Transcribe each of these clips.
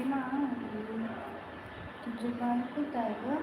गेला तुझं काय होत आहे ग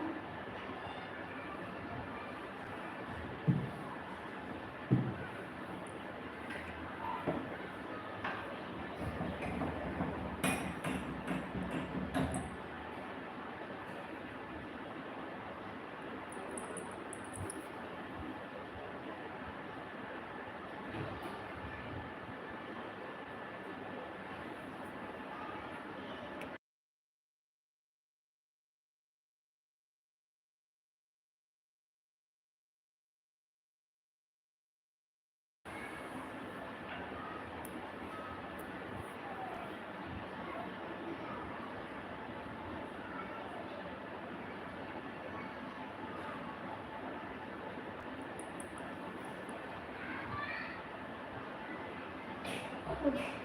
तुला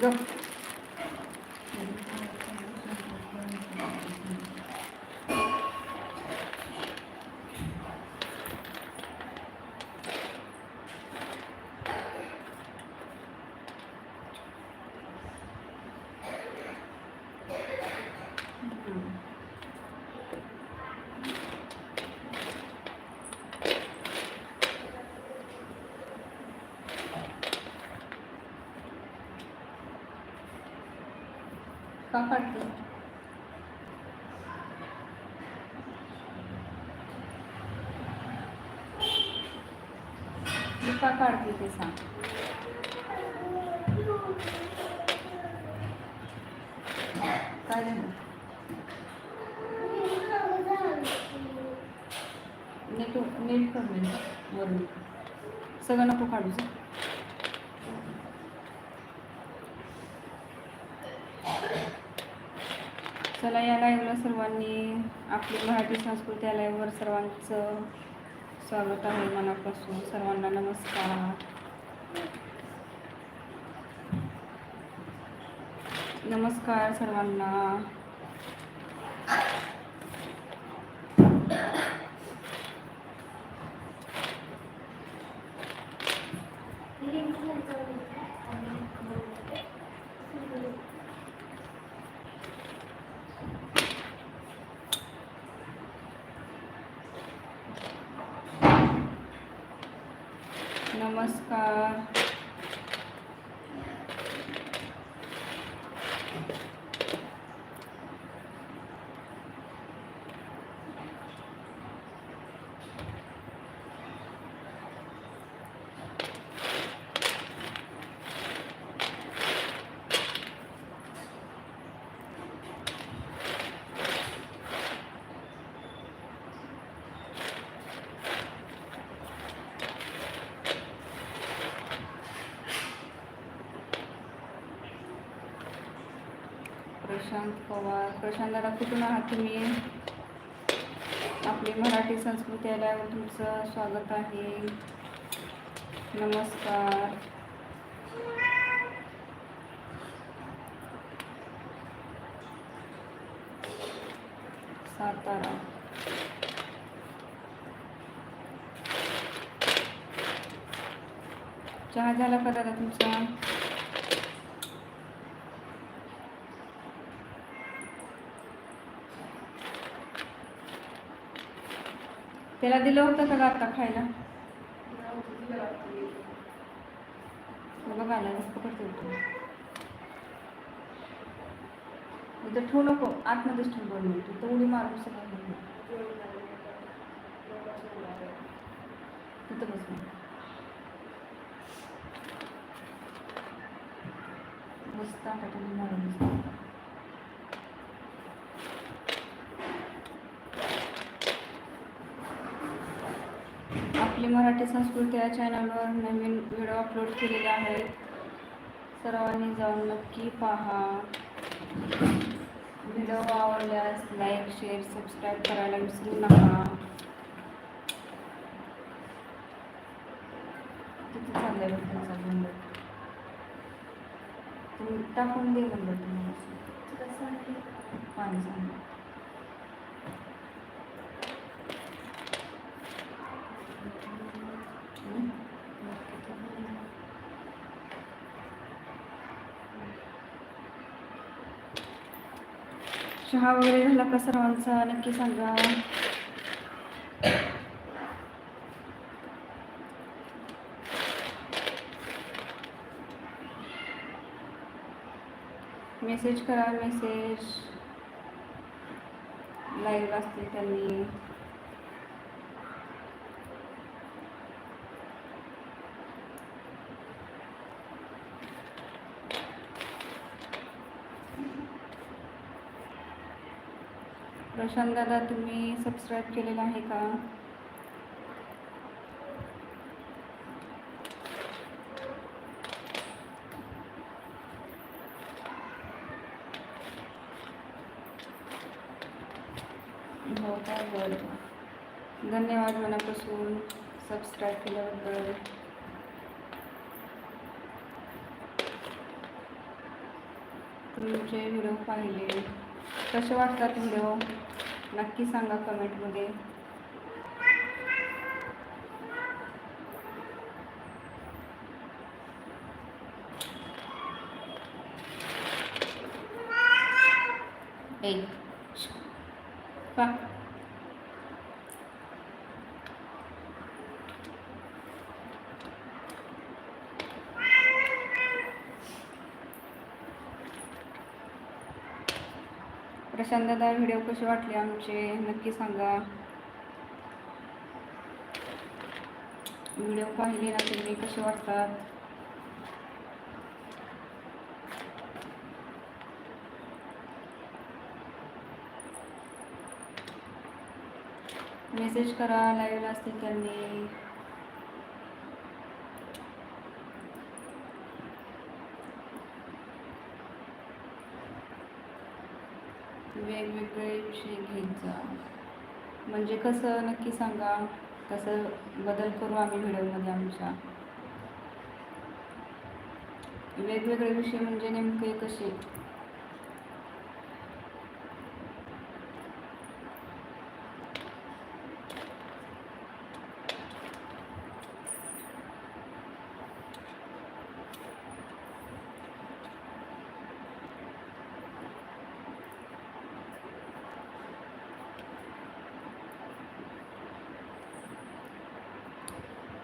Добре. का काढते. तू का काढते ते सांग. काय झालं? नीट नीट कर सगळं नको काढू चला या लाईव्हला सर्वांनी आपली मराठी संस्कृती या लाईव्हवर सर्वांचं स्वागत आहे मनापासून. सर्वांना नमस्कार. नमस्कार सर्वांना. प्रशांत पवार. प्रशांत दादा कुठून आहात तुम्ही? आपली मराठी संस्कृती आल्यावर तुमचं स्वागत आहे. नमस्कार. सातारा. चहा झाला का दादा तुमचा? त्याला दिलं होतं का आता खायला? बघा आला पकडते इथं ठेवू नको आतमध्येच ठेवू दोन मिनिट इथं उडी मारून सगळं तिथं बस मग. मस्त ताटाने मारून बस. आपली मराठी संस्कृती या चॅनलवर नवीन व्हिडिओ अपलोड केलेले आहेत. सर्वांनी जाऊन नक्की पहा. व्हिडिओ आवडल्यास लाईक शेअर सबस्क्राईब करायला विसरू नका. किती चाललंय त्यांचा नंबर तुम्ही टाकून दे नंबर तुम्हाला पाणी सांगा चहा वगैरे झाला का सर्वांचा? नक्की सांगा. मेसेज करा मेसेज लाईव्ह असते त्यांनी. प्रशांत दादा तुम्ही सबस्क्राईब केलेलं आहे का? हो बरं. धन्यवाद मनापासून सबस्क्राईब केल्याबद्दल. तुमचे व्हिडिओ पाहिले. कसे वाटतात व्हिडिओ? नक्की सांगा कमेंटमध्ये ए का प्रशांत दादा व्हिडिओ कसे वाटले आमचे? नक्की सांगा. व्हिडिओ पाहिले ना तुम्ही कसे वाटतात? मेसेज करा लाईव्ह असतील त्यांनी. वेगवेगळे विषय घेत जा म्हणजे कसं नक्की सांगा कसं बदल करू आम्ही व्हिडिओमध्ये आमच्या? वेगवेगळे विषय म्हणजे नेमके कसे?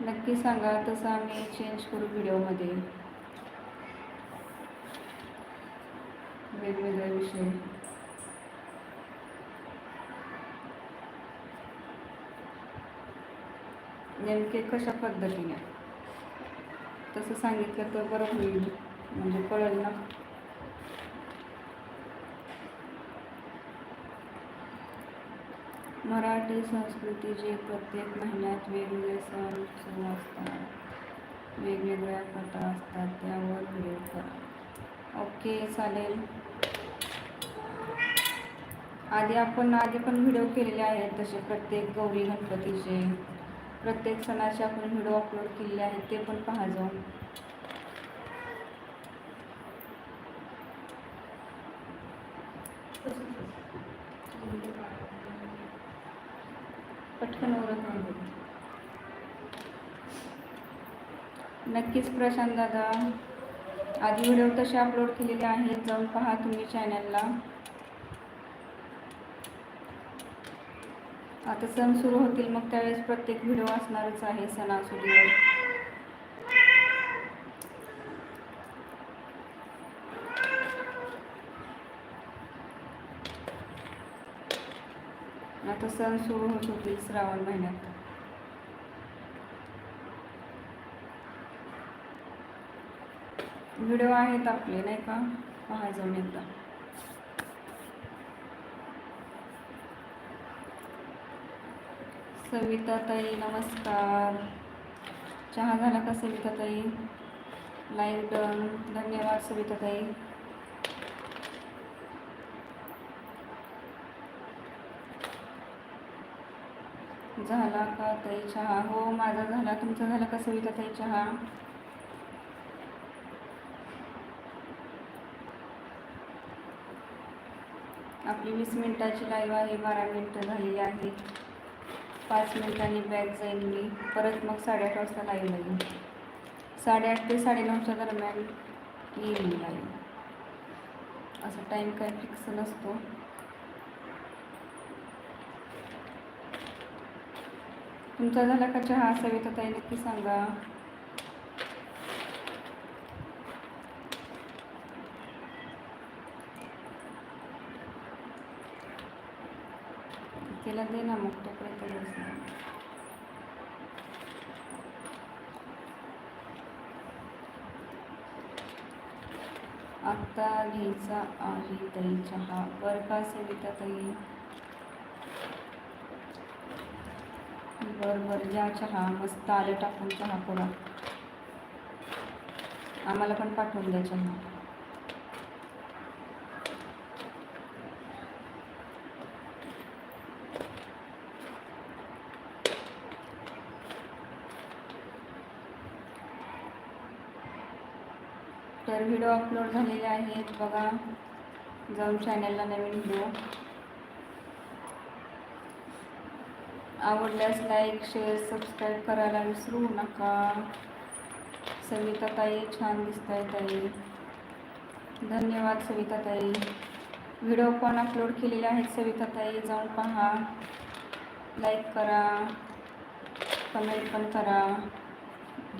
नक्की सांगा तसं आम्ही चेंज करू व्हिडिओमध्ये वेगवेगळे विषय. नेमके कशा पद्धतीने? तसं सांगितलं तर बरं होईल. म्हणजे कळेल ना? मराठी संस्कृतीचे प्रत्येक महिन्यात वेगवेगळे सण सुरू असतात वेगवेगळ्या कथा असतात त्यावर व्हिडिओ करा. ओके चालेल. आधी आपण आधी पण व्हिडिओ केलेले आहेत तसे प्रत्येक गौरी गणपतीचे. प्रत्येक सणाचे आपण व्हिडिओ अपलोड केलेले आहेत ते पण पहा जाऊ पटकन ओरत नाही नक्कीच प्रशांत दादा. आधी व्हिडिओ तसे अपलोड केलेले आहेत जाऊन पहा तुम्ही चॅनलला आता सण सुरू होतील मग त्यावेळेस प्रत्येक व्हिडिओ असणारच आहे सणासुदीवर. आता सण सुरू होत होतील श्रावण महिन्यात. व्हिडिओ आहेत आपले नाही का? पहा जाऊन एकदा. सविता ताई नमस्कार. चहा झाला का सविता ताई लाईव्ह डन धन्यवाद सविता ताई झाला का ताई चहा? हो माझा झाला. तुमचा झाला का सविता ताई चहा? आपली वीस मिनटाची लाईव्ह आहे बारा मिनटं झालेली आहे. पाच मिनटांनी बॅग जाईल मी. परत मग साडेआठ वाजता लाईव्ह येईल साडेआठ ते साडेनऊच्या दरम्यान येईल मी लाईव्ह असा टाईम काय फिक्स नसतो. तुमचा झाला का चहा? असावी तर ताई नक्की सांगा. तिला दे ना मग तोपर्यंत आत्ता घ्यायचा आहे ताई चहा. बरं का सविता ताई? बरं बरं. ज्या चहा. मस्त आले टाकून चहा करा आम्हाला पण पाठवून द्या चहा तर व्हिडिओ अपलोड झालेले आहेत. बघा जाऊन चॅनलला नवीन व्हिडिओ आवडल्यास लाईक शेअर सबस्क्राईब करायला विसरू नका. सविता ताई छान दिसत आहे ताई. धन्यवाद सविता ताई व्हिडिओ पण अपलोड केलेले आहेत सविता ताई जाऊन पहा. लाईक करा. कमेंट पण करा.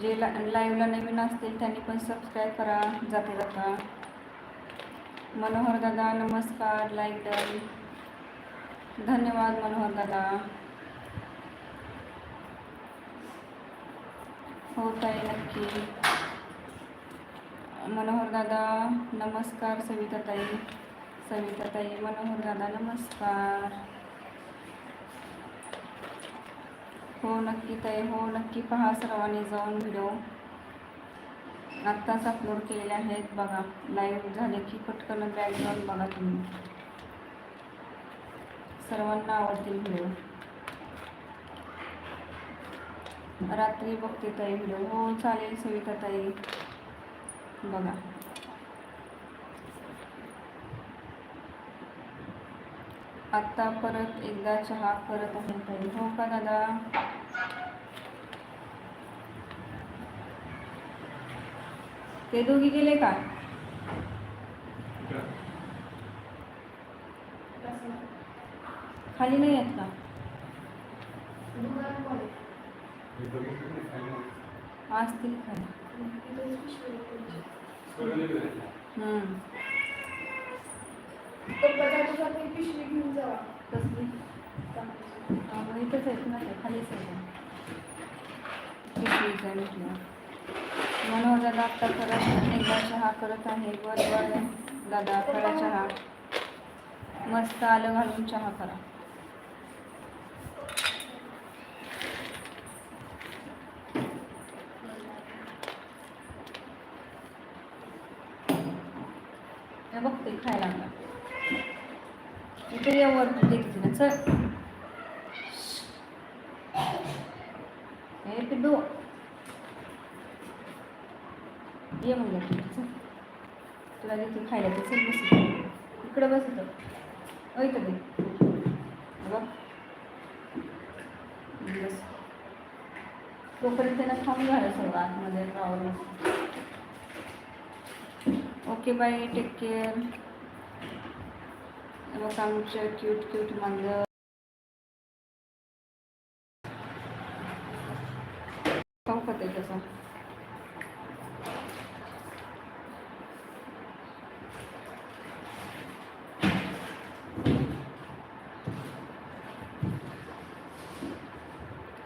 जे ला लाईव्हला नवीन असतील त्यांनी पण सबस्क्राईब करा जाते जाता. मनोहर दादा नमस्कार लाईक डन धन्यवाद मनोहर दादा. होत आहे नक्की. मनोहर दादा नमस्कार सविताताई. सविताताई मनोहर दादा नमस्कार. हो नक्की ताई. हो नक्की पहा सर्वांनी जाऊन व्हिडिओ आत्ताच अपलोड केलेले आहेत बघा. लाईव्ह झाले की पटकन बॅग जाऊन बघा तुम्ही. सर्वांना आवडतील व्हिडिओ रात्री बघते ताई व्हिडिओ हो चालेल सविता ताई. बघा. आत्ता परत एकदा चहा करत आहे. हो का दादा? ते दोघी गेले का? खाली नाही आहेत का? असतील खाली हम्म. पिशवी घेऊन जावा कसली? इथंच आहेत ना खालीच आहे ते. म्हटलं. मनोहर दादा आत्ता करत एकदा चहा करत आहे. बरोबर दादा करा चहा. मस्त आलं घालून चहा करा हे बघते खायला लागला इथे ये वर देखते ना चल हे पिल्लू ये मुलगा चल. तुला देखील खायला ते चल बस इकडं. बस इथं. ओ दे. बस. तोपर्यंत त्यांना खाऊन झालं सर्व आतमध्ये रावलं ओके बाय टेक केअर बघ आमचं क्यूट क्यूट मांजर खाऊ का ते तसं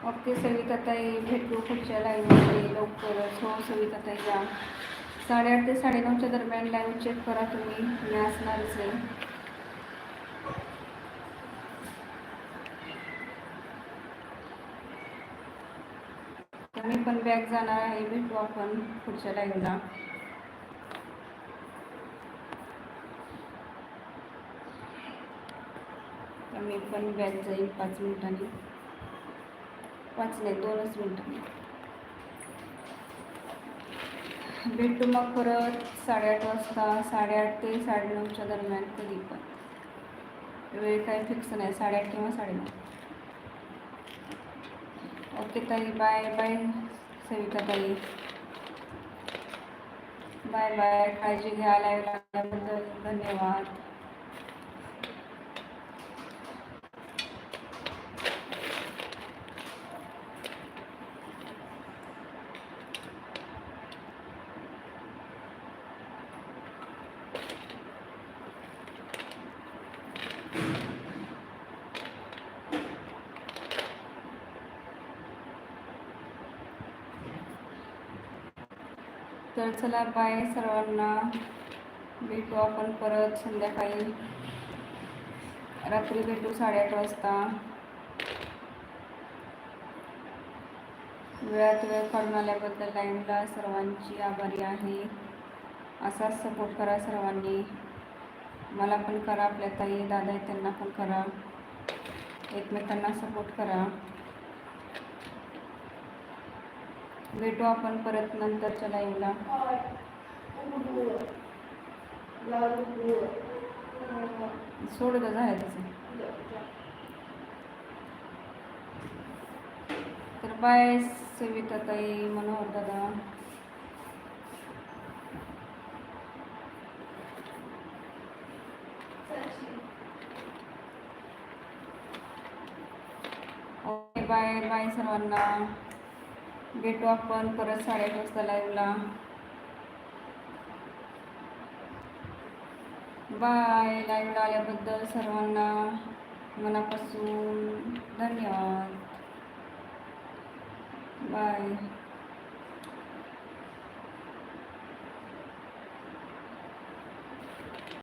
ओके सविताताई भेटू पुढच्या लाईव्हमध्ये लवकरच. हो सविताताई या. साडेआठ ते साडेनऊच्या दरम्यान लाईव्ह चेक करा तुम्ही. मी असणारच आहे तर मी पण बॅग जाणार आहे भेटू आपण पुढच्या लाईनला मी पण बॅग जाईल पाच मिनिटांनी. पाच नाही दोनच मिनिटांनी. भेटू मग परत साडेआठ वाजता साडेआठ ते साडेनऊच्या दरम्यान कधी पण. वेळ काही फिक्स नाही साडेआठ किंवा साडेनऊ. ओके ताई bye bye Savitabai bye bye काळजी घ्या लाईव्ह लागल्याबद्दल धन्यवाद. तर चला बाय सर्वांना. भेटू आपण परत संध्याकाळी. रात्री भेटू साडेआठ वाजता. वेळात वेळ काढून आल्याबद्दल लाईनला सर्वांची आभारी आहे. असाच सपोर्ट करा सर्वांनी. मला पण करा आपल्या ताई दादा त्यांना पण करा. एकमेकांना सपोर्ट करा. भेटू आपण परत नंतरच्या लाईव्हला सोड तर झालं त्याचं तर बाय सविता ताई मनोहर दादा. ओके बाय बाय सर्वांना. भेटू आपण परत साडेआठ वाजता लाईव्हला बाय लाईव्हला आल्याबद्दल सर्वांना मनापासून धन्यवाद. बाय